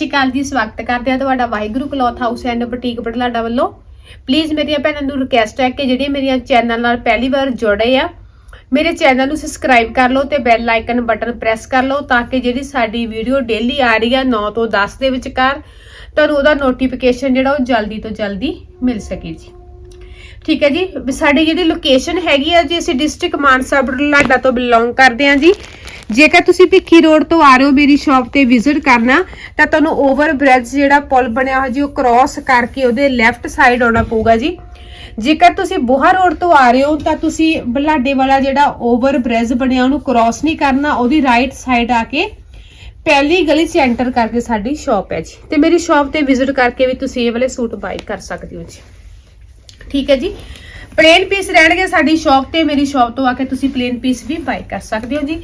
ਸਤਿ ਸ਼੍ਰੀ ਅਕਾਲ ਜੀ, ਸਵਾਗਤ ਕਰਦੇ ਆ ਤੁਹਾਡਾ Waheguru cloth house and boutique Budhlada ਵੱਲੋਂ। ਪਲੀਜ਼ ਮੇਰੀਆਂ ਭੈਣਾਂ ਨੂੰ ਰਿਕਵੈਸਟ ਹੈ ਕਿ ਜਿਹੜੀਆਂ ਮੇਰੀਆਂ ਚੈਨਲ ਨਾਲ ਪਹਿਲੀ ਵਾਰ ਜੁੜੇ ਆ, ਮੇਰੇ ਚੈਨਲ ਨੂੰ ਸਬਸਕ੍ਰਾਈਬ ਕਰ ਲਓ ਤੇ ਬੈਲ ਆਈਕਨ ਬਟਨ ਪ੍ਰੈਸ ਕਰ ਲਓ ਤਾਂ ਕਿ ਜਿਹੜੀ ਸਾਡੀ ਵੀਡੀਓ ਡੇਲੀ ਆ ਰਹੀ ਆ 9 ਤੋਂ 10 ਦੇ ਵਿਚਕਾਰ, ਤੁਹਾਨੂੰ ਉਹਦਾ ਨੋਟੀਫਿਕੇਸ਼ਨ ਜਿਹੜਾ ਉਹ ਜਲਦੀ ਤੋਂ ਜਲਦੀ ਮਿਲ ਸਕੇ ਜੀ। ਠੀਕ ਹੈ ਜੀ, ਸਾਡੀ ਜਿਹੜੀ ਲੋਕੇਸ਼ਨ ਹੈਗੀ ਆ ਜੀ, ਅਸੀਂ ਡਿਸਟ੍ਰਿਕਟ ਮਾਨਸਾ ਬੁਢਲਾਡਾ ਤੋਂ ਬਿਲੋਂਗ ਕਰਦੇ ਹਾਂ ਜੀ। ਜੇਕਰ ਤੁਸੀਂ ਭਿੱਖੀ ਰੋਡ ਤੋਂ ਆ ਰਹੇ ਹੋ ਮੇਰੀ ਸ਼ਾਪ ਤੇ ਵਿਜ਼ਿਟ ਕਰਨਾ, ਤਾਂ ਤੁਹਾਨੂੰ ਓਵਰ ਬ੍ਰਿਜ ਜਿਹੜਾ ਪੁਲ ਬਣਿਆ ਹੋਇਆ ਜੀ, ਉਹ ਕ੍ਰਾਸ ਕਰਕੇ ਉਹਦੇ ਲੈਫਟ ਸਾਈਡ ਆਉਣਾ ਪਊਗਾ ਜੀ। ਜੇਕਰ ਤੁਸੀਂ ਬੋਹਾ ਰੋਡ ਤੋਂ ਆ ਰਹੇ ਹੋ, ਤਾਂ ਤੁਸੀਂ ਬੁਢਲਾਡੇ ਵਾਲਾ ਜਿਹੜਾ ਓਵਰ ਬ੍ਰਿਜ ਬਣਿਆ, ਉਹਨੂੰ ਕ੍ਰਾਸ ਨਹੀਂ ਕਰਨਾ, ਉਹਦੀ ਰਾਈਟ ਸਾਈਡ ਆ ਕੇ ਪਹਿਲੀ ਗਲੀ 'ਚ ਐਂਟਰ ਕਰਕੇ ਸਾਡੀ ਸ਼ਾਪ ਹੈ ਜੀ। ਤੇ ਮੇਰੀ ਸ਼ਾਪ ਤੇ ਵਿਜ਼ਿਟ ਕਰਕੇ ਵੀ ਤੁਸੀਂ ਇਹ ਵਾਲੇ ਸੂਟ ਬਾਈ ਕਰ ਸਕਦੇ ਹੋ ਜੀ। ਠੀਕ ਹੈ ਜੀ? ਪਲੇਨ ਪੀਸ ਰਹਿਣਗੇ ਸਾਡੀ ਸ਼ਾਪ ਤੇ, ਮੇਰੀ ਸ਼ਾਪ ਤੋਂ ਆ ਕੇ ਤੁਸੀਂ ਪਲੇਨ ਪੀਸ ਵੀ ਬਾਈ ਕਰ ਸਕਦੇ ਹੋ ਜੀ।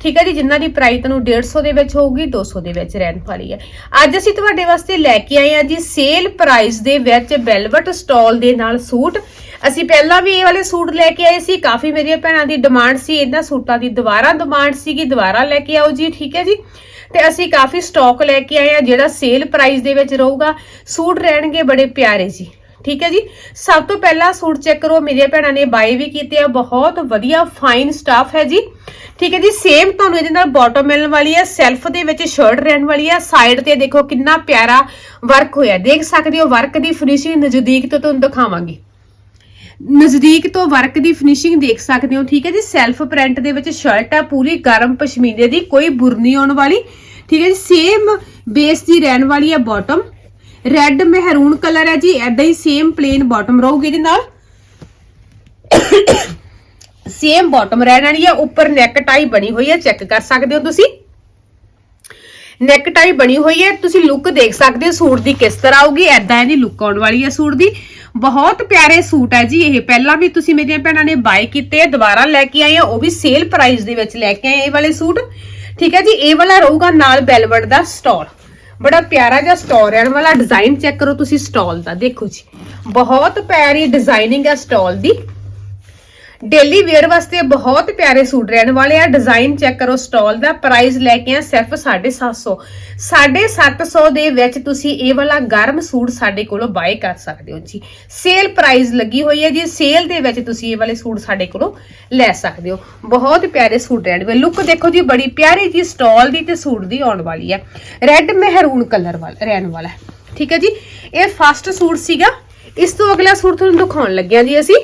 ਠੀਕ ਹੈ ਜੀ, ਜਿਨ੍ਹਾਂ ਦੀ ਪ੍ਰਾਈਸ ਤੁਹਾਨੂੰ 150 ਦੇ ਵਿੱਚ ਹੋਊਗੀ 200 ਦੇ ਵਿੱਚ ਰਹਿਣ ਵਾਲੀ ਹੈ। ਅੱਜ ਅਸੀਂ ਤੁਹਾਡੇ ਵਾਸਤੇ ਲੈ ਕੇ ਆਏ ਹਾਂ ਜੀ, ਸੇਲ ਪ੍ਰਾਈਸ ਦੇ ਵਿੱਚ ਵੈਲਵਟ ਸਟਾਲ ਦੇ ਨਾਲ ਸੂਟ। ਅਸੀਂ ਪਹਿਲਾਂ ਵੀ ਇਹ ਵਾਲੇ ਸੂਟ ਲੈ ਕੇ ਆਏ ਸੀ, ਕਾਫੀ ਮੇਰੀਆਂ ਭੈਣਾਂ ਦੀ ਡਿਮਾਂਡ ਸੀ, ਇਹਨਾਂ ਸੂਟਾਂ ਦੀ ਦੁਬਾਰਾ ਡਿਮਾਂਡ ਸੀਗੀ, ਦੁਬਾਰਾ ਲੈ ਕੇ ਆਓ ਜੀ, ਠੀਕ ਹੈ ਜੀ। ਤੇ ਅਸੀਂ ਕਾਫੀ ਸਟਾਕ ਲੈ ਕੇ ਆਏ ਆ ਜਿਹੜਾ ਸੇਲ ਪ੍ਰਾਈਸ ਦੇ ਵਿੱਚ ਰਹੂਗਾ। ਸੂਟ ਰਹਿਣਗੇ ਬੜੇ ਪਿਆਰੇ ਜੀ। ਠੀਕ ਹੈ ਜੀ। ਸਭ ਤੋਂ ਪਹਿਲਾਂ ਸੂਟ ਚੈੱਕ ਕਰੋ। ਮੇਰੀਆਂ ਭੈਣਾਂ ਨੇ ਬਾਈ ਵੀ ਕੀਤੇ ਆ। ਬਹੁਤ ਵਧੀਆ ਫਾਈਨ ਸਟਾਫ ਹੈ ਜੀ। ਠੀਕ ਹੈ ਜੀ ਸੇਮ ਤੁਹਾਨੂੰ ਇਹਦੇ ਨਾਲ ਬਾਟਮ ਮਿਲਣ ਵਾਲੀ ਹੈ। ਸੈਲਫ ਦੇ ਵਿੱਚ ਸ਼ਰਟ ਰਹਿਣ ਵਾਲੀ ਹੈ। ਸਾਈਡ ਤੇ ਦੇਖੋ ਕਿੰਨਾ ਪਿਆਰਾ ਵਰਕ ਹੋਇਆ। ਦੇਖ ਸਕਦੇ ਹੋ ਵਰਕ ਦੀ ਫਿਨਿਸ਼ਿੰਗ ਨਜ਼ਦੀਕ ਤੋਂ ਤੁਹਾਨੂੰ ਦਿਖਾਵਾਂਗੀ। ਨਜ਼ਦੀਕ ਤੋਂ ਵਰਕ ਦੀ ਫਿਨਿਸ਼ਿੰਗ ਦੇਖ ਸਕਦੇ ਹੋ। ਠੀਕ ਹੈ ਜੀ ਸੈਲਫ ਪ੍ਰਿੰਟ ਦੇ ਵਿੱਚ ਸ਼ਰਟ ਆ। ਪੂਰੀ ਗਰਮ ਪਸ਼ਮੀਨੇ ਦੀ, ਕੋਈ ਬੁਰਨੀ ਆਉਣ ਵਾਲੀ। ਠੀਕ ਹੈ ਜੀ ਸੇਮ ਬੇਸ ਦੀ ਰਹਿਣ ਵਾਲੀ ਹੈ ਬਾਟਮ ਰੈੱਡ ਮਹਿਰੂਨ ਕਲਰ ਹੈ ਜੀ ਐਦਾਂ ਹੀ ਸੇਮ ਪਲੇਨ ਬਾਟਮ ਰਹੂਗੀ ਇਹਦੇ ਨਾਲ। ਸੇਮ ਬਾਟਮ ਰਹਿਣ ਵਾਲੀ ਹੈ, ਉੱਪਰ ਨੈਕ ਟਾਈ ਬਣੀ ਹੋਈ ਹੈ ਚੈੱਕ ਕਰ ਸਕਦੇ ਹੋ ਤੁਸੀਂ। ਨੈਕ ਟਾਈ ਬਣੀ ਹੋਈ ਹੈ, ਤੁਸੀਂ ਲੁੱਕ ਦੇਖ ਸਕਦੇ ਹੋ, ਸੂਟ ਦੀ ਕਿਸ ਤਰ੍ਹਾਂ ਆਊਗੀ ਐਦਾਂ ਇਹਦੀ ਲੁੱਕ ਆਉਣ ਵਾਲੀ ਹੈ ਸੂਟ ਦੀ। ਬਹੁਤ ਪਿਆਰੇ ਸੂਟ ਹੈ ਜੀ ਇਹ, ਪਹਿਲਾਂ ਵੀ ਤੁਸੀਂ ਮੇਰੀਆਂ ਭੈਣਾਂ ਨੇ ਬਾਈ ਕੀਤੇ ਆ, ਦੁਬਾਰਾ ਲੈ ਕੇ ਆਏ ਆ, ਉਹ ਵੀ ਸੇਲ ਪ੍ਰਾਈਸ ਦੇ ਵਿੱਚ ਲੈ ਕੇ ਆਏ ਇਹ ਵਾਲੇ ਸੂਟ। ਠੀਕ ਹੈ ਜੀ, ਇਹ ਵਾਲਾ ਰਹੂਗਾ ਨਾਲ ਬੈਲਵਟ ਦਾ ਸਟਾਲ। ਬੜਾ ਪਿਆਰਾ ਜਿਹਾ ਸਟੋਰ ਰਹਿਣ ਵਾਲਾ ਡਿਜ਼ਾਈਨ ਚੈੱਕ ਕਰੋ ਤੁਸੀਂ ਸਟਾਲ ਦਾ। ਦੇਖੋ ਜੀ। ਬਹੁਤ ਪਿਆਰੀ ਡਿਜ਼ਾਈਨਿੰਗ ਹੈ ਸਟਾਲ ਦੀ। ਡੇਲੀ ਵੇਅਰ ਵਾਸਤੇ ਬਹੁਤ ਪਿਆਰੇ ਸੂਟ ਰਹਿਣ ਵਾਲੇ ਆ। ਡਿਜ਼ਾਈਨ ਚੈੱਕ ਕਰੋ ਸਟਾਲ ਦਾ ਪ੍ਰਾਈਸ ਲੈ ਕੇ ਆ ਸਿਰਫ 750 750 ਦੇ ਵਿੱਚ ਤੁਸੀਂ ਇਹ ਵਾਲਾ ਗਰਮ ਸੂਟ ਸਾਡੇ ਕੋਲੋਂ ਬਾਏ ਕਰ ਸਕਦੇ ਹੋ ਜੀ। ਸੇਲ ਪ੍ਰਾਈਸ ਲੱਗੀ ਹੋਈ ਹੈ ਜੀ। ਸੇਲ ਦੇ ਵਿੱਚ ਤੁਸੀਂ ਇਹ ਵਾਲੇ ਸੂਟ ਸਾਡੇ ਕੋਲੋਂ ਲੈ ਸਕਦੇ ਹੋ। ਬਹੁਤ ਪਿਆਰੇ ਸੂਟ ਰਹਿਣ ਵਾਲੇ। ਲੁੱਕ ਦੇਖੋ ਜੀ, ਬੜੀ ਪਿਆਰੀ ਜੀ ਸਟਾਲ ਦੀ ਤੇ ਸੂਟ ਦੀ ਆਉਣ ਵਾਲੀ ਹੈ ਰੈੱਡ ਮਹਿਰੂਨ ਕਲਰ ਵਾਲਾ, ਰਹਿਣ ਵਾਲਾ। ਠੀਕ ਹੈ ਜੀ। ਇਹ ਫਸਟ ਸੂਟ ਸੀਗਾ। ਇਸ ਤੋਂ ਅਗਲਾ ਸੂਟ ਤੁਹਾਨੂੰ ਦਿਖਾਉਣ ਲੱਗਿਆ ਜੀ ਅਸੀਂ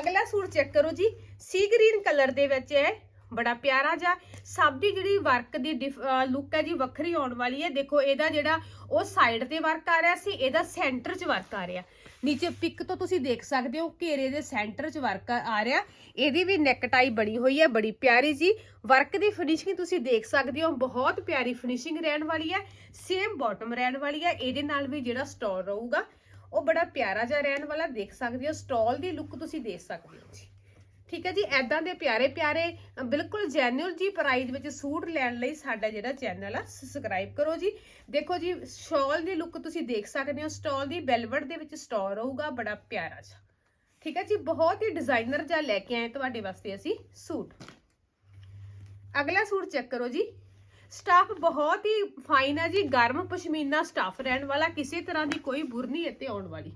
ਅਗਲਾ ਸੂਟ ਚੈੱਕ ਕਰੋ ਜੀ। ਸੀ ਗ੍ਰੀਨ ਕਲਰ ਦੇ ਵਿੱਚ ਹੈ। ਬੜਾ ਪਿਆਰਾ ਜਿਹਾ। ਸਭ ਦੀ ਜਿਹੜੀ ਵਰਕ ਦੀ ਲੁੱਕ ਹੈ ਜੀ, ਵੱਖਰੀ ਆਉਣ ਵਾਲੀ ਹੈ। ਦੇਖੋ, ਇਹਦਾ ਜਿਹੜਾ ਉਹ ਸਾਈਡ ਤੇ ਵਰਕ ਆ ਰਿਹਾ ਸੀ, ਇਹਦਾ ਸੈਂਟਰ 'ਚ ਵਰਕ ਆ ਰਿਹਾ। ਨੀਚੇ ਪਿਕ ਤੋਂ ਤੁਸੀਂ ਦੇਖ ਸਕਦੇ ਹੋ, ਘੇਰੇ ਦੇ ਸੈਂਟਰ 'ਚ ਵਰਕ ਆ ਰਿਹਾ। ਇਹਦੀ ਵੀ ਨੈਕ ਟਾਈ ਬਣੀ ਹੋਈ ਹੈ, ਬੜੀ ਪਿਆਰੀ ਜੀ। ਵਰਕ ਦੀ ਫਿਨਿਸ਼ਿੰਗ ਤੁਸੀਂ ਦੇਖ ਸਕਦੇ ਹੋ, ਬਹੁਤ ਪਿਆਰੀ ਫਿਨਿਸ਼ਿੰਗ ਰਹਿਣ ਵਾਲੀ ਹੈ। ਸੇਮ ਬਾਟਮ ਰਹਿਣ ਵਾਲੀ ਹੈ। ਇਹਦੇ ਨਾਲ ਵੀ ਜਿਹੜਾ ਸਟੋਰ ਰਹੂਗਾ। ਉਹ ਬੜਾ ਪਿਆਰਾ ਜਿਹਾ ਰਹਿਣ ਵਾਲਾ ਦੇਖ ਸਕਦੇ ਹੋ ਸਟਾਲ ਦੀ ਲੁੱਕ ਤੁਸੀਂ ਦੇਖ ਸਕਦੇ ਹੋ ਜੀ। ਠੀਕ ਹੈ ਜੀ ਐਦਾਂ ਦੇ ਪਿਆਰੇ ਪਿਆਰੇ, ਬਿਲਕੁਲ ਜੈਨੂਅਲ ਜੀ ਪ੍ਰਾਈਸ ਵਿੱਚ ਸੂਟ ਲੈਣ ਲਈ ਸਾਡਾ ਜਿਹੜਾ ਚੈਨਲ ਆ ਸਬਸਕ੍ਰਾਈਬ ਕਰੋ ਜੀ। ਦੇਖੋ ਜੀ ਸ਼ਾਲ ਦੀ ਲੁੱਕ ਤੁਸੀਂ ਦੇਖ ਸਕਦੇ ਹੋ ਸਟਾਲ ਦੀ ਬੈਲਵਟ ਦੇ ਵਿੱਚ ਸਟੋਰ ਹੋਊਗਾ ਬੜਾ ਪਿਆਰਾ ਜਿਹਾ। ਠੀਕ ਹੈ ਜੀ, ਬਹੁਤ ਹੀ ਡਿਜ਼ਾਈਨਰ ਜਿਹਾ ਲੈ ਕੇ ਆਏ ਤੁਹਾਡੇ ਵਾਸਤੇ ਅਸੀਂ ਸੂਟ। ਅਗਲਾ ਸੂਟ ਚੈੱਕ ਕਰੋ ਜੀ। ਸਟਾਫ ਬਹੁਤ ਹੀ ਫਾਈਨ ਹੈ ਜੀ, ਗਰਮ ਪਸ਼ਮੀਨਾ ਸਟਾਫ ਰਹਿਣ ਵਾਲਾ, ਕਿਸੇ ਤਰ੍ਹਾਂ ਦੀ ਕੋਈ ਬੁਰ ਇੱਥੇ ਆਉਣ ਵਾਲੀ।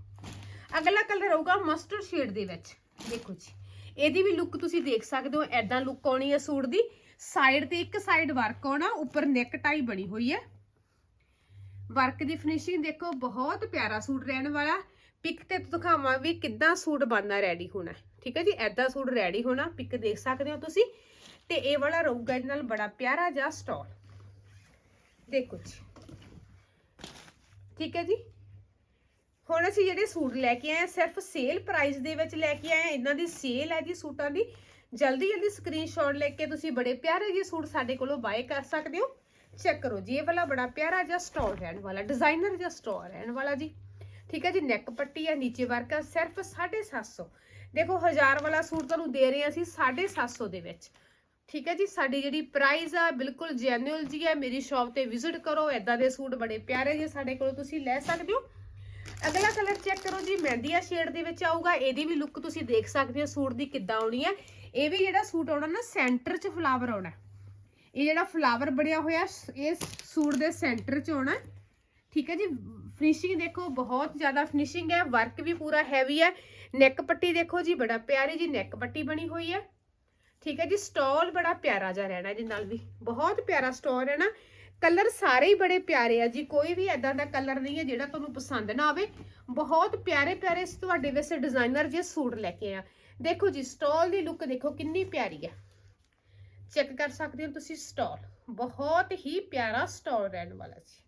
ਅਗਲਾ ਕਲਰ ਹੋਊਗਾ ਮਸਟਰਡ ਸ਼ੇਡ ਦੇ ਵਿੱਚ। ਦੇਖੋ ਜੀ, ਇਹਦੀ ਵੀ ਲੁੱਕ ਤੁਸੀਂ ਦੇਖ ਸਕਦੇ ਹੋ ਐਦਾਂ ਲੁੱਕ ਆਉਣੀ ਹੈ ਸੂਟ ਦੀ। ਸਾਈਡ ਤੇ ਇੱਕ ਸਾਈਡ ਵਰਕ ਆਉਣਾ, ਉੱਪਰ ਨੈਕ ਟਾਈ ਬਣੀ ਹੋਈ ਹੈ ਵਰਕ ਦੀ ਫਿਨਿਸ਼ਿੰਗ ਦੇਖੋ, ਬਹੁਤ ਪਿਆਰਾ ਸੂਟ ਰਹਿਣ ਵਾਲਾ। ਪਿਕ ਤੇ ਦਿਖਾਵਾਂ ਵੀ ਕਿੱਦਾਂ ਸੂਟ ਬਣਨਾ ਰੈਡੀ ਹੋਣਾ। ਠੀਕ ਹੈ ਜੀ ਐਦਾਂ ਸੂਟ ਰੈਡੀ ਹੋਣਾ ਪਿਕ ਦੇਖ ਸਕਦੇ ਹੋ ਤੁਸੀਂ। ਤੇ ਇਹ ਵਾਲਾ ਰਹੂਗਾ ਇਹਦੇ ਨਾਲ ਬੜਾ ਪਿਆਰਾ ਜਿਹਾ ਸਟਾਲ ਦੇਖੋ ਜੀ। ਠੀਕ ਹੈ ਜੀ। ਹੁਣ ਅਸੀਂ ਜਿਹੜੇ ਸੂਟ ਲੈ ਕੇ ਆਏ ਸਿਰਫ ਸੇਲ ਪ੍ਰਾਈਸ ਦੇ ਵਿੱਚ ਲੈ ਕੇ ਆਏ ਇਹਨਾਂ ਦੀ ਸੇਲ ਹੈ ਜੀ ਸੂਟਾਂ ਦੀ। ਜਲਦੀ ਜਲਦੀ ਸਕਰੀਨਸ਼ਾਟ ਲੈ ਕੇ ਤੁਸੀਂ ਬੜੇ ਪਿਆਰੇ ਜਿਹੇ ਸੂਟ ਸਾਡੇ ਕੋਲੋਂ ਬਾਏ ਕਰ ਸਕਦੇ ਹੋ। ਚੈੱਕ ਕਰੋ ਜੀ, ਇਹ ਵਾਲਾ ਬੜਾ ਪਿਆਰਾ ਜਿਹਾ ਸਟੋਰ ਰਹਿਣ ਵਾਲਾ ਡਿਜ਼ਾਈਨਰ ਜਿਹਾ ਸਟੋਰ ਰਹਿਣ ਵਾਲਾ ਜੀ। ਠੀਕ ਹੈ ਜੀ ਨੈਕ ਪੱਟੀ ਆ ਨੀਚੇ ਵਰਕ ਆ ਸਿਰਫ 750 ਦੇਖੋ 1000 ਵਾਲਾ ਸੂਟ ਤੁਹਾਨੂੰ ਦੇ ਰਹੇ ਹਾਂ ਅਸੀਂ 750 ਦੇ ਵਿੱਚ। ਠੀਕ ਹੈ ਜੀ, ਸਾਡੀ ਜਿਹੜੀ ਪ੍ਰਾਈਸ ਆ, ਬਿਲਕੁਲ ਜੈਨੂਅਲ ਜੀ ਹੈ। ਮੇਰੀ ਸ਼ਾਪ ਤੇ ਵਿਜ਼ਿਟ ਕਰੋ ਐਦਾਂ ਦੇ ਸੂਟ ਬੜੇ ਪਿਆਰੇ ਜੇ ਸਾਡੇ ਕੋਲੋਂ ਤੁਸੀਂ ਲੈ ਸਕਦੇ ਹੋ। ਅਗਲਾ ਕਲਰ ਚੈੱਕ ਕਰੋ ਜੀ, ਮਹਿੰਦੀਆ ਸ਼ੇਡ ਦੇ ਵਿੱਚ ਆਊਗਾ। ਇਹਦੀ ਵੀ ਲੁੱਕ ਤੁਸੀਂ ਦੇਖ ਸਕਦੇ ਹੋ, ਸੂਟ ਦੀ ਕਿੱਦਾਂ ਆਉਣੀ ਹੈ। ਇਹ ਵੀ ਜਿਹੜਾ ਸੂਟ ਆਉਣਾ ਨਾ ਸੈਂਟਰ 'ਚ ਫਲਾਵਰ ਆਉਣਾ ਇਹ ਜਿਹੜਾ ਫਲਾਵਰ ਬਣਿਆ ਹੋਇਆ, ਇਹ ਸੂਟ ਦੇ ਸੈਂਟਰ 'ਚ ਆਉਣਾ ਠੀਕ ਹੈ ਜੀ ਫਿਨਿਸ਼ਿੰਗ ਦੇਖੋ, ਬਹੁਤ ਜ਼ਿਆਦਾ ਫਿਨਿਸ਼ਿੰਗ ਹੈ। ਵਰਕ ਵੀ ਪੂਰਾ ਹੈਵੀ ਹੈ। ਨੈਕ ਪੱਟੀ ਦੇਖੋ ਜੀ, ਬੜਾ ਪਿਆਰੀ ਜੀ ਨੈਕ ਪੱਟੀ ਬਣੀ ਹੋਈ ਹੈ। ਠੀਕ ਹੈ ਜੀ ਸਟਾਲ ਬੜਾ ਪਿਆਰਾ ਜਿਹਾ ਰਹਿਣਾ ਜੀ ਨਾਲ ਵੀ, ਬਹੁਤ ਪਿਆਰਾ ਸਟਾਲ ਹੈ ਨਾ। ਕਲਰ ਸਾਰੇ ਹੀ ਬੜੇ ਪਿਆਰੇ ਆ ਜੀ, ਕੋਈ ਵੀ ਐਦਾਂ ਦਾ ਕਲਰ ਨਹੀਂ ਹੈ ਜਿਹੜਾ ਤੁਹਾਨੂੰ ਪਸੰਦ ਨਾ ਆਵੇ। ਬਹੁਤ ਪਿਆਰੇ ਪਿਆਰੇ ਤੁਹਾਡੇ ਵਾਸਤੇ ਡਿਜ਼ਾਈਨਰ ਜੇ ਸੂਟ ਲੈ ਕੇ ਆ। ਦੇਖੋ ਜੀ ਸਟਾਲ ਦੀ ਲੁੱਕ ਦੇਖੋ ਕਿੰਨੀ ਪਿਆਰੀ ਹੈ ਚੈੱਕ ਕਰ ਸਕਦੇ ਹੋ ਤੁਸੀਂ ਸਟਾਲ ਬਹੁਤ ਹੀ ਪਿਆਰਾ ਸਟਾਲ ਰਹਿਣ ਵਾਲਾ ਜੀ।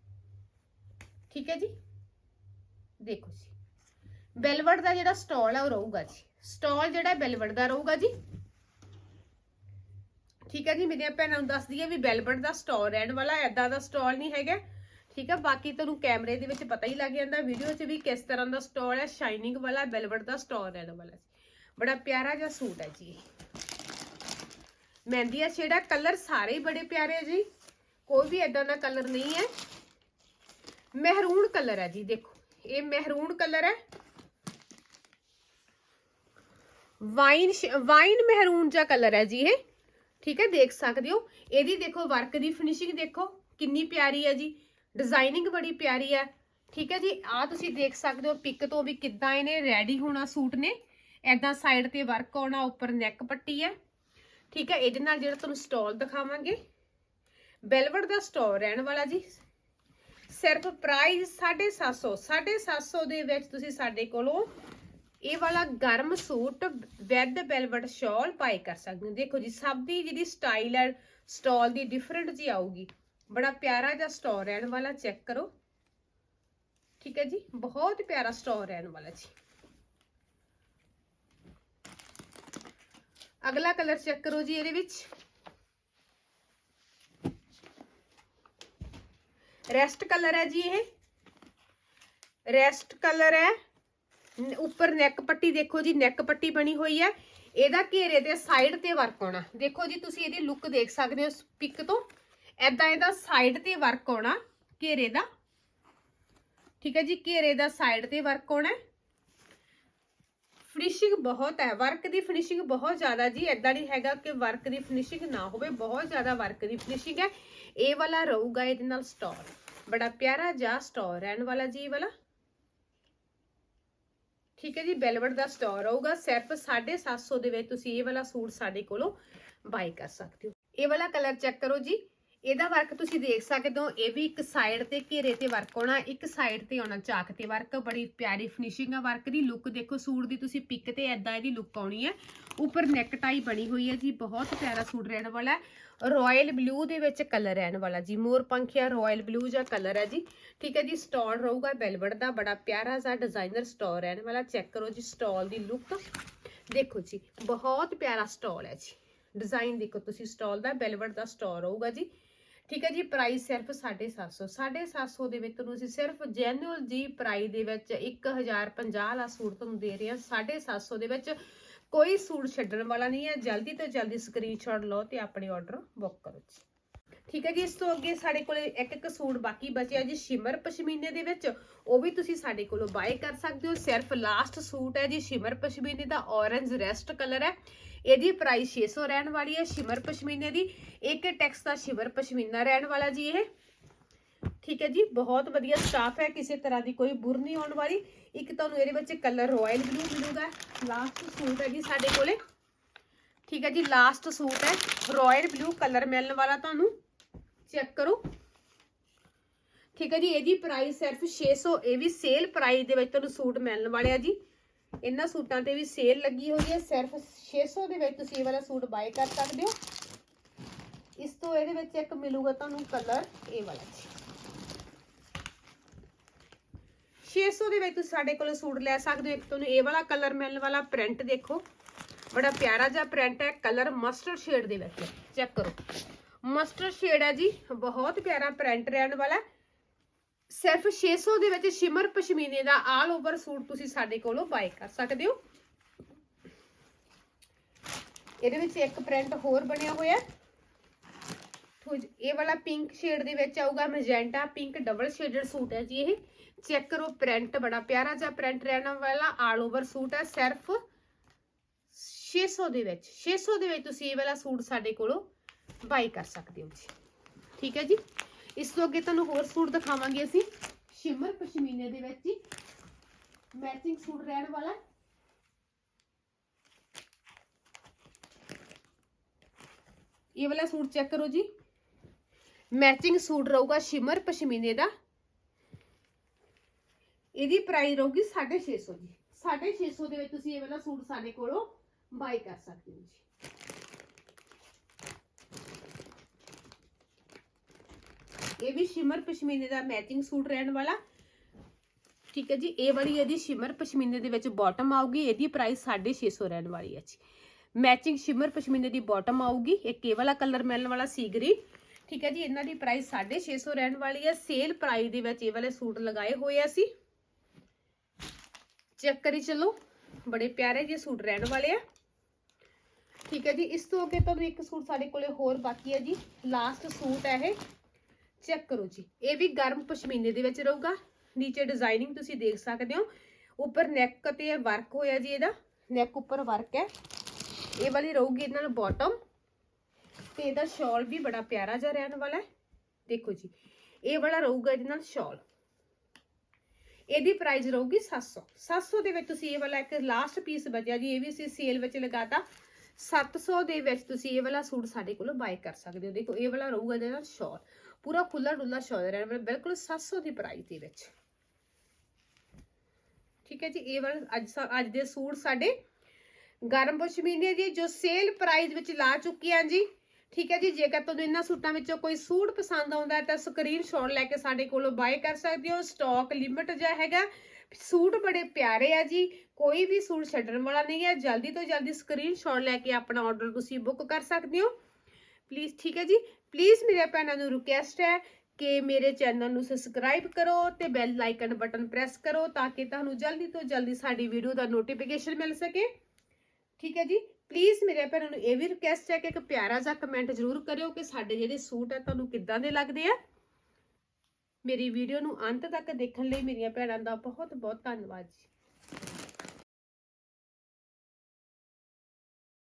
ਠੀਕ ਹੈ ਜੀ? ਦੇਖੋ ਜੀ। ਬੈਲਵਟ ਦਾ ਜਿਹੜਾ ਸਟਾਲ ਆ, ਉਹ ਰਹੂਗਾ ਜੀ। ਸਟਾਲ ਜਿਹੜਾ ਬੈਲਵਟ ਦਾ ਰਹੂਗਾ ਜੀ। ਠੀਕ ਹੈ ਜੀ, ਮੇਰੀਆਂ ਭੈਣਾਂ ਨੂੰ ਦੱਸਦੀ ਦਈਏ ਵੀ ਬੈਲਬਟ ਦਾ ਸਟਾਲ ਰਹਿਣ ਵਾਲਾ ਐਦਾਂ ਦਾ ਸਟਾਲ ਨਹੀਂ ਹੈਗਾ। ਠੀਕ ਹੈ, ਬਾਕੀ ਤੁਹਾਨੂੰ ਕੈਮਰੇ ਦੇ ਵਿੱਚ ਪਤਾ ਹੀ ਲੱਗ ਜਾਂਦਾ, ਵੀਡੀਓ 'ਚ ਵੀ ਕਿਸ ਤਰ੍ਹਾਂ ਦਾ ਸਟਾਲ ਹੈ ਸ਼ਾਈਨਿੰਗ ਵਾਲਾ ਬੈਲਵਟ ਦਾ ਸਟਾਲ ਰਹਿਣ ਵਾਲਾ ਬੜਾ ਪਿਆਰਾ ਜਿਹਾ ਸੂਟ ਹੈ ਜੀ। ਮਹਿੰਦੀਆ ਛੇੜਾ, ਕਲਰ ਸਾਰੇ ਹੀ ਬੜੇ ਪਿਆਰੇ ਆ ਜੀ। ਕੋਈ ਵੀ ਐਦਾਂ ਦਾ ਕਲਰ ਨਹੀਂ ਹੈ। ਮਹਿਰੂਨ ਕਲਰ ਹੈ ਜੀ, ਦੇਖੋ। ਇਹ ਮਹਿਰੂਨ ਕਲਰ ਹੈ। ਵਾਈਨ ਵਾਈਨ ਮਹਿਰੂਨ ਜਿਹਾ ਕਲਰ ਹੈ ਜੀ ਇਹ। ਠੀਕ ਹੈ, ਦੇਖ ਸਕਦੇ ਹੋ। ਇਹਦੀ ਦੇਖੋ ਵਰਕ ਦੀ ਫਿਨਿਸ਼ਿੰਗ ਦੇਖੋ, ਕਿੰਨੀ ਪਿਆਰੀ ਹੈ ਜੀ। ਡਿਜ਼ਾਈਨਿੰਗ ਬੜੀ ਪਿਆਰੀ ਹੈ। ਠੀਕ ਹੈ ਜੀ ਆ ਤੁਸੀਂ ਦੇਖ ਸਕਦੇ ਹੋ, ਪਿਕ ਤੋਂ ਵੀ ਕਿੱਦਾਂ ਇਹਨੇ ਰੈਡੀ ਹੋਣਾ ਸੂਟ ਨੇ। ਐਦਾਂ ਸਾਈਡ ਤੇ ਵਰਕ ਆਉਣਾ, ਉੱਪਰ ਨੈਕ ਪੱਟੀ ਹੈ। ਠੀਕ ਹੈ, ਇਹਦੇ ਨਾਲ ਜਿਹੜਾ ਤੁਹਾਨੂੰ ਸਟਾਲ ਦਿਖਾਵਾਂਗੇ। ਬੈਲਵਟ ਦਾ ਸਟਾਲ ਰਹਿਣ ਵਾਲਾ ਜੀ। ਸਿਰਫ ਪ੍ਰਾਈਸ 750 750 ਦੇ ਵਿੱਚ ਤੁਸੀਂ ਸਾਡੇ ਕੋਲੋਂ ਇਹ ਵਾਲਾ ਗਰਮ ਸੂਟ ਵਿਦ ਬੈਲਵਟ ਸ਼ਾਲ ਪਾਈ ਕਰ ਸਕਦੇ ਹੋ। ਦੇਖੋ ਜੀ, ਸਭ ਦੀ ਜਿਹੜੀ ਸਟਾਈਲ ਹੈ ਸਟਾਲ ਦੀ ਡਿਫਰੈਂਟ ਜੀ ਆਊਗੀ। ਬੜਾ ਪਿਆਰਾ ਜਿਹਾ ਸਟੋਰ ਰਹਿਣ ਵਾਲਾ ਚੈੱਕ ਕਰੋ। ਠੀਕ ਹੈ ਜੀ, ਬਹੁਤ ਪਿਆਰਾ ਸਟੋਰ ਰਹਿਣ ਵਾਲਾ ਜੀ। ਅਗਲਾ ਕਲਰ ਚੈੱਕ ਕਰੋ ਜੀ ਇਹਦੇ ਵਿੱਚ। ਰੈਸਟ ਕਲਰ ਹੈ ਜੀ ਇਹ। ਰੈਸਟ ਕਲਰ ਹੈ। ਉੱਪਰ ਨੈਕ ਪੱਟੀ ਦੇਖੋ ਜੀ ਨੈਕ ਪੱਟੀ ਬਣੀ ਹੋਈ ਹੈ। ਇਹਦਾ ਘੇਰੇ ਦੇ ਸਾਈਡ ਤੇ ਵਰਕ ਆਉਣਾ। ਦੇਖੋ ਜੀ, ਤੁਸੀਂ ਇਹਦੀ ਲੁੱਕ ਦੇਖ ਸਕਦੇ ਹੋ ਪਿਕ ਤੋਂ। ਐਦਾਂ ਇਹਦਾ ਸਾਈਡ ਤੇ ਵਰਕ ਆਉਣਾ, ਘੇਰੇ ਦਾ। ਠੀਕ ਹੈ ਜੀ, ਘੇਰੇ ਦਾ ਸਾਈਡ ਤੇ ਵਰਕ ਆਉਣਾ ਫਿਨਿਸ਼ਿੰਗ ਬਹੁਤ ਹੈ। ਵਰਕ ਦੀ ਫਿਨਿਸ਼ਿੰਗ ਬਹੁਤ ਜ਼ਿਆਦਾ ਜੀ। ਐਦਾਂ ਨਹੀਂ ਹੈਗਾ ਕਿ ਵਰਕ ਦੀ ਫਿਨਿਸ਼ਿੰਗ ਨਾ ਹੋਵੇ। ਬਹੁਤ ਜ਼ਿਆਦਾ ਵਰਕ ਦੀ ਫਿਨਿਸ਼ਿੰਗ ਹੈ। ਇਹ ਵਾਲਾ ਰਹੂਗਾ ਇਹਦੇ ਨਾਲ ਸਟੋਰ ਬੜਾ ਪਿਆਰਾ ਜਿਹਾ ਸਟੋਰ ਰਹਿਣ ਵਾਲਾ ਜੀ ਇਹ ਵਾਲਾ। ਠੀਕ ਹੈ ਜੀ ਬੈਲਵਟ ਦਾ ਸਟੋਰ ਰਹੂਗਾ। ਸਿਰਫ 750 ਦੇ ਵਿੱਚ ਤੁਸੀਂ ਇਹ ਵਾਲਾ ਸੂਟ ਸਾਡੇ ਕੋਲੋਂ ਬਾਈ ਕਰ ਸਕਦੇ ਹੋ। ਇਹ ਵਾਲਾ ਕਲਰ ਚੈੱਕ ਕਰੋ ਜੀ। ਇਹਦਾ ਵਰਕ ਤੁਸੀਂ ਦੇਖ ਸਕਦੇ ਹੋ, ਇਹ ਵੀ ਇੱਕ ਸਾਈਡ ਤੇ ਘੇਰੇ ਤੇ ਵਰਕ ਆਉਣਾ ਇੱਕ ਸਾਈਡ ਤੇ ਆਉਣਾ, ਚਾਕ ਤੇ ਵਰਕ ਬੜੀ ਪਿਆਰੀ ਫਿਨਿਸ਼ਿੰਗ ਆ ਵਰਕ ਦੀ ਲੁੱਕ ਦੇਖੋ ਸੂਟ ਦੀ ਤੁਸੀਂ ਪਿਕ ਤੇ ਐਦਾਂ ਇਹਦੀ ਲੁੱਕ ਆਉਣੀ ਹੈ ਉੱਪਰ ਨੈਕ ਟਾਈ ਬਣੀ ਹੋਈ ਹੈ ਜੀ, ਬਹੁਤ ਪਿਆਰਾ ਸੂਟ ਰਹਿਣ ਵਾਲਾ ਹੈ। ਰਾਇਲ ਬਲੂ ਦੇ ਵਿੱਚ ਕਲਰ ਰਹਿਣ ਵਾਲਾ ਜੀ, ਮੋਰ ਪੰਖੀਆ ਰਾਇਲ ਬਲੂ ਜਿਹਾ ਕਲਰ ਹੈ ਜੀ। ਠੀਕ ਹੈ ਜੀ ਸਟਾਲ ਰਹੂਗਾ ਬੈਲਵਟ ਦਾ ਬੜਾ ਪਿਆਰਾ ਜਿਹਾ ਡਿਜ਼ਾਈਨਰ ਸਟਾਲ ਰਹਿਣ ਵਾਲਾ ਚੈੱਕ ਕਰੋ ਜੀ ਸਟਾਲ ਦੀ ਲੁੱਕ ਦੇਖੋ ਜੀ, ਬਹੁਤ ਪਿਆਰਾ ਸਟਾਲ ਹੈ ਜੀ। ਡਿਜ਼ਾਈਨ ਦੇਖੋ ਤੁਸੀਂ ਸਟਾਲ ਦਾ ਬੈਲਵਟ ਦਾ ਸਟਾਲ ਰਹੂਗਾ ਜੀ। ਠੀਕ ਹੈ ਜੀ ਪ੍ਰਾਈਸ ਸਿਰਫ 750 750 ਦੇ ਵਿੱਚ ਤੁਹਾਨੂੰ ਅਸੀਂ ਸਿਰਫ ਜੈਨੂਅਲ ਜੀ ਪ੍ਰਾਈਸ ਦੇ ਵਿੱਚ 1050 ਵਾਲਾ ਸੂਟ ਤੁਹਾਨੂੰ ਦੇ ਰਹੇ ਹਾਂ। 750 ਦੇ ਵਿੱਚ ਕੋਈ ਸੂਟ ਛੱਡਣ ਵਾਲਾ ਨਹੀਂ ਹੈ। ਜਲਦੀ ਤੋਂ ਜਲਦੀ ਸਕਰੀਨਸ਼ਾਟ ਲਓ ਤੇ ਆਪਣੇ ਆਰਡਰ ਬੁੱਕ ਕਰੋ ਜੀ। ਠੀਕ ਹੈ ਜੀ ਇਸ ਤੋਂ ਅੱਗੇ ਸਾਡੇ ਕੋਲ ਇੱਕ ਇੱਕ ਸੂਟ ਬਾਕੀ ਬਚਿਆ ਜੀ ਸ਼ਿਮਰ ਪਸ਼ਮੀਨੇ ਦੇ ਵਿੱਚ, ਉਹ ਵੀ ਤੁਸੀਂ ਸਾਡੇ ਕੋਲੋਂ ਬਾਏ ਕਰ ਸਕਦੇ ਹੋ। ਸਿਰਫ ਲਾਸਟ ਸੂਟ ਹੈ ਜੀ ਸ਼ਿਮਰ ਪਸ਼ਮੀਨੇ ਦਾ ਔਰੰਜ ਰੈਸਟ ਕਲਰ ਹੈ। ਇਹਦੀ ਪ੍ਰਾਈਸ 600 ਰਹਿਣ ਵਾਲੀ ਹੈ ਸ਼ਿਮਰ ਪਸ਼ਮੀਨੇ ਦੀ। ਇੱਕ ਟੈਕਸ ਦਾ ਸ਼ਿਮਰ ਪਸ਼ਮੀਨਾ ਰਹਿਣ ਵਾਲਾ ਜੀ ਇਹ। ਠੀਕ ਹੈ ਜੀ, ਬਹੁਤ ਵਧੀਆ ਸਟਾਫ ਹੈ, ਕਿਸੇ ਤਰ੍ਹਾਂ ਦੀ ਕੋਈ ਬੁਰ ਨਹੀਂ ਆਉਣ ਵਾਲੀ। ਇੱਕ ਤੁਹਾਨੂੰ ਇਹਦੇ ਵਿੱਚ ਕਲਰ ਰਾਇਲ ਬਲੂ ਮਿਲੂਗਾ। ਲਾਸਟ ਸੂਟ ਹੈ ਜੀ ਸਾਡੇ ਕੋਲੇ। ਠੀਕ ਹੈ ਜੀ ਲਾਸਟ ਸੂਟ ਹੈ। ਰਾਇਲ ਬਲੂ ਕਲਰ ਮਿਲਣ ਵਾਲਾ ਤੁਹਾਨੂੰ। ਚੈੱਕ ਕਰੋ। ਠੀਕ ਹੈ ਜੀ ਇਹਦੀ ਪ੍ਰਾਈਸ ਸਿਰਫ 600 ਇਹ ਵੀ ਸੇਲ ਪ੍ਰਾਈਸ ਦੇ ਵਿੱਚ ਤੁਹਾਨੂੰ ਸੂਟ ਮਿਲਣ ਵਾਲੇ ਆ ਜੀ। ਇਹਨਾਂ ਸੂਟਾਂ ਤੇ ਵੀ ਸੇਲ ਲੱਗੀ ਹੋਈ ਹੈ, ਸਿਰਫ 600 ਦੇ ਵਿੱਚ ਤੁਸੀਂ ਇਹ ਵਾਲਾ ਸੂਟ ਬਾਏ ਕਰ ਸਕਦੇ ਹੋ। ਇਸ ਤੋਂ ਇਹਦੇ ਵਿੱਚ ਇੱਕ ਮਿਲੂਗਾ ਤੁਹਾਨੂੰ ਕਲਰ ਇਹ ਵਾਲਾ ਜੀ। 600 ਦੇ ਵਿੱਚ ਤੁਸੀਂ ਸਾਡੇ ਕੋਲੋਂ ਸੂਟ ਲੈ ਸਕਦੇ ਹੋ। ਇੱਕ ਤੁਹਾਨੂੰ ਇਹ ਵਾਲਾ ਕਲਰ ਮਿਲਣ ਵਾਲਾ ਪ੍ਰਿੰਟ ਦੇਖੋ। ਬੜਾ ਪਿਆਰਾ ਜਿਹਾ ਪ੍ਰਿੰਟ ਹੈ ਕਲਰ ਮਸਟਰਡ ਸ਼ੇਡ ਦੇ ਵਿੱਚ। ਚੈੱਕ ਕਰੋ। ਮਸਟਰਡ ਸ਼ੇਡ ਹੈ ਜੀ, ਬਹੁਤ ਪਿਆਰਾ ਪ੍ਰਿੰਟ ਰਹਿਣ ਵਾਲਾ ਸਿਰਫ 600 ਦੇ ਵਿੱਚ ਸ਼ਿਮਰ ਪਸ਼ਮੀਨੇ ਦਾ ਆਲ ਓਵਰ ਸੂਟ ਤੁਸੀਂ ਸਾਡੇ ਕੋਲੋਂ ਬਾਏ ਕਰ ਸਕਦੇ ਹੋ। ਇਹਦੇ ਵਿੱਚ ਇੱਕ ਪ੍ਰਿੰਟ ਹੋਰ ਬਣਿਆ ਹੋਇਆ ਇਹ ਵਾਲਾ ਪਿੰਕ ਸ਼ੇਡ ਦੇ ਵਿੱਚ ਆਊਗਾ magenta pink double shaded suit ਹੈ ਜੀ ਇਹ। ਚੈੱਕ ਕਰੋ ਪ੍ਰਿੰਟ ਬੜਾ ਪਿਆਰਾ ਜਿਹਾ ਪ੍ਰਿੰਟ ਰਹਿਣ ਵਾਲਾ ਆਲ ਓਵਰ ਸੂਟ ਹੈ। ਸਿਰਫ 600 ਦੇ ਵਿੱਚ 600 ਦੇ ਵਿੱਚ ਤੁਸੀਂ ਇਹ ਵਾਲਾ ਸੂਟ ਸਾਡੇ ਕੋਲੋਂ ਬਾਈ ਕਰ ਸਕਦੇ ਹੋ ਜੀ ਠੀਕ ਹੈ ਜੀ? ਇਸ ਤੋਂ ਅੱਗੇ ਤੁਹਾਨੂੰ ਹੋਰ ਸੂਟ ਦਿਖਾਵਾਂਗੇ ਅਸੀਂ। ਸ਼ਿਮਰ ਪਸ਼ਮੀਨੇ ਦੇ ਵਿੱਚ ਹੀ ਮੈਚਿੰਗ ਸੂਟ ਰਹਿਣ ਵਾਲਾ ਇਹ ਵਾਲਾ ਸੂਟ ਚੈੱਕ ਕਰੋ ਜੀ। ਮੈਚਿੰਗ ਸੂਟ ਰਹੂਗਾ ਸ਼ਿਮਰ ਪਸ਼ਮੀਨੇ ਦਾ। ਇਹਦੀ ਪ੍ਰਾਈਸ ਰਹੂਗੀ 650 ਜੀ। 650 ਦੇ ਵਿੱਚ ਤੁਸੀਂ ਇਹ ਵਾਲਾ ਸੂਟ ਸਾਡੇ ਕੋਲੋਂ ਬਾਈ ਕਰ ਸਕਦੇ ਹੋ ਜੀ। ਇਹ ਵੀ ਸ਼ਿਮਰ ਪਸ਼ਮੀਨੇ ਦਾ ਮੈਚਿੰਗ ਸੂਟ ਰਹਿਣ ਵਾਲਾ। ਠੀਕ ਹੈ ਜੀ, ਇਹ ਵਾਲੀ ਇਹਦੀ ਸ਼ਿਮਰ ਪਸ਼ਮੀਨੇ ਦੇ ਵਿੱਚ ਬਾਟਮ ਆਊਗੀ, ਇਹਦੀ ਪ੍ਰਾਈਸ 650 ਰਹਿਣ ਵਾਲੀ ਹੈ ਜੀ। ਮੈਚਿੰਗ ਸ਼ਿਮਰ ਪਸ਼ਮੀਨੇ ਦੀ ਬਾਟਮ ਆਊਗੀ, ਇਹ ਕੇ ਕਲਰ ਮਿਲਣ ਵਾਲਾ ਸੀ ਗ੍ਰੀਨ। ਠੀਕ ਹੈ ਜੀ, ਇਹਨਾਂ ਦੀ ਪ੍ਰਾਈਸ 650 ਰਹਿਣ ਵਾਲੀ ਹੈ। ਸੇਲ ਪ੍ਰਾਈਸ ਦੇ ਵਿੱਚ ਇਹ ਵਾਲੇ ਸੂਟ ਲਗਾਏ ਹੋਏ ਆ ਸੀ ਚੈੱਕ ਕਰੀ ਚਲੋ, ਬੜੇ ਪਿਆਰੇ ਜਿਹੇ ਸੂਟ ਰਹਿਣ ਵਾਲੇ ਆ। ਠੀਕ ਹੈ ਜੀ, ਇਸ ਤੋਂ ਅੱਗੇ ਤੁਹਾਨੂੰ ਇੱਕ ਸੂਟ ਸਾਡੇ ਕੋਲੇ ਹੋਰ ਬਾਕੀ ਹੈ ਜੀ। ਲਾਸਟ ਸੂਟ ਹੈ ਇਹ। ਚੈੱਕ ਕਰੋ ਜੀ। ਇਹ ਵੀ ਗਰਮ ਪਸ਼ਮੀਨੇ ਦੇ ਵਿੱਚ ਰਹੂਗਾ। ਨੀਚੇ ਡਿਜ਼ਾਈਨਿੰਗ ਤੁਸੀਂ ਦੇਖ ਸਕਦੇ ਹੋ। ਉੱਪਰ ਨੈਕ ਤੇ ਵਰਕ ਹੋਇਆ ਜੀ ਇਹਦਾ। ਨੈਕ ਉੱਪਰ ਵਰਕ ਹੈ। ਇਹ ਵਾਲੀ ਰਹੂਗੀ ਇਹਨਾਂ ਨਾਲ ਬਾਟਮ ਤੇ ਇਹਦਾ ਸ਼ਾਲ ਵੀ ਬੜਾ ਪਿਆਰਾ ਜਿਹਾ ਰਹਿਣ ਵਾਲਾ ਹੈ। ਦੇਖੋ ਜੀ, ਇਹ ਵਾਲਾ ਰਹੂਗਾ ਇਹਦੇ ਨਾਲ ਸ਼ਾਲ ਇਹਦੀ ਪ੍ਰਾਈਸ ਰਹੂਗੀ 700 700 ਦੇ ਵਿੱਚ ਤੁਸੀਂ ਇਹ ਵਾਲਾ ਇੱਕ ਲਾਸਟ ਪੀਸ ਬਚਿਆ ਜੀ। ਇਹ ਵੀ ਅਸੀਂ ਸੇਲ ਵਿੱਚ ਲਗਾਤਾ। 700 ਦੇ ਵਿੱਚ ਤੁਸੀਂ ਇਹ ਵਾਲਾ ਸੂਟ ਸਾਡੇ ਕੋਲੋਂ ਬਾਈ ਕਰ ਸਕਦੇ ਹੋ। ਦੇਖੋ, ਇਹ ਵਾਲਾ ਰਹੂਗਾ ਇਹਦੇ ਨਾਲ ਸ਼ਾਲ ਪੂਰਾ ਖੁੱਲਾ ਡੁੱਲਾ ਸ਼ਾਲ ਰਹਿਣ ਵਾਲਾ, ਬਿਲਕੁਲ 700 ਦੀ ਪ੍ਰਾਈਸ ਦੇ ਵਿੱਚ। ਠੀਕ ਹੈ ਜੀ, ਇਹ ਵਾਲਾ ਅੱਜ ਸਾ- ਅੱਜ ਦੇ ਸੂਟ ਸਾਡੇ ਗਰਮ ਪਸ਼ਮੀਨੇ ਦੀ, ਜੋ ਸੇਲ ਪ੍ਰਾਈਸ ਵਿੱਚ ਲਾ ਚੁੱਕੀ ਆ ਜੀ। ਠੀਕ ਹੈ ਜੀ, ਜੇਕਰ ਤੁਹਾਨੂੰ ਇਹਨਾਂ ਸੂਟਾਂ ਵਿੱਚੋਂ ਕੋਈ ਸੂਟ ਪਸੰਦ ਆਉਂਦਾ ਹੈ, ਤਾਂ ਸਕਰੀਨਸ਼ਾਟ ਲੈ ਕੇ ਸਾਡੇ ਕੋਲੋਂ ਬਾਏ ਕਰ ਸਕਦੇ ਹੋ। ਸਟਾਕ ਲਿਮਿਟ ਜਿਹਾ ਹੈਗਾ। ਸੂਟ ਬੜੇ ਪਿਆਰੇ ਆ ਜੀ। ਕੋਈ ਵੀ ਸੂਟ ਛੱਡਣ ਵਾਲਾ ਨਹੀਂ ਹੈ। ਜਲਦੀ ਤੋਂ ਜਲਦੀ ਸਕਰੀਨਸ਼ਾਟ ਲੈ ਕੇ ਆਪਣਾ ਆਰਡਰ ਤੁਸੀਂ ਬੁੱਕ ਕਰ ਸਕਦੇ ਹੋ। ਪਲੀਜ਼ ਠੀਕ ਹੈ ਜੀ ਪਲੀਜ਼ ਮੇਰੇ ਭੈਣਾਂ ਨੂੰ ਰਿਕੁਐਸਟ ਹੈ ਕਿ ਮੇਰੇ ਚੈਨਲ ਨੂੰ ਸਬਸਕ੍ਰਾਈਬ ਕਰੋ ਤੇ ਬੈਲ ਆਈਕਨ ਬਟਨ ਪ੍ਰੈਸ ਕਰੋ ਤਾਂ ਕਿ ਤੁਹਾਨੂੰ ਜਲਦੀ ਤੋਂ ਜਲਦੀ ਸਾਡੀ ਵੀਡੀਓ ਦਾ ਨੋਟੀਫਿਕੇਸ਼ਨ ਮਿਲ ਸਕੇ। ਠੀਕ ਹੈ ਜੀ? ਪਲੀਜ਼ ਮੇਰੇ ਭੈਣਾਂ ਨੂੰ ਇਹ ਵੀ ਰਿਕੁਐਸਟ ਹੈ ਕਿ ਇੱਕ ਪਿਆਰਾ ਜਿਹਾ ਕਮੈਂਟ ਜ਼ਰੂਰ ਕਰਿਓ ਕਿ ਸਾਡੇ ਜਿਹੜੇ ਸੂਟ ਹੈ ਤੁਹਾਨੂੰ ਕਿੱਦਾਂ ਦੇ ਲੱਗਦੇ ਆ? ਮੇਰੀ ਵੀਡੀਓ ਨੂੰ ਅੰਤ ਤੱਕ ਦੇਖਣ ਲਈ ਮੇਰੀਆਂ ਭੈਣਾਂ ਦਾ ਬਹੁਤ ਬਹੁਤ ਧੰਨਵਾਦ ਜੀ।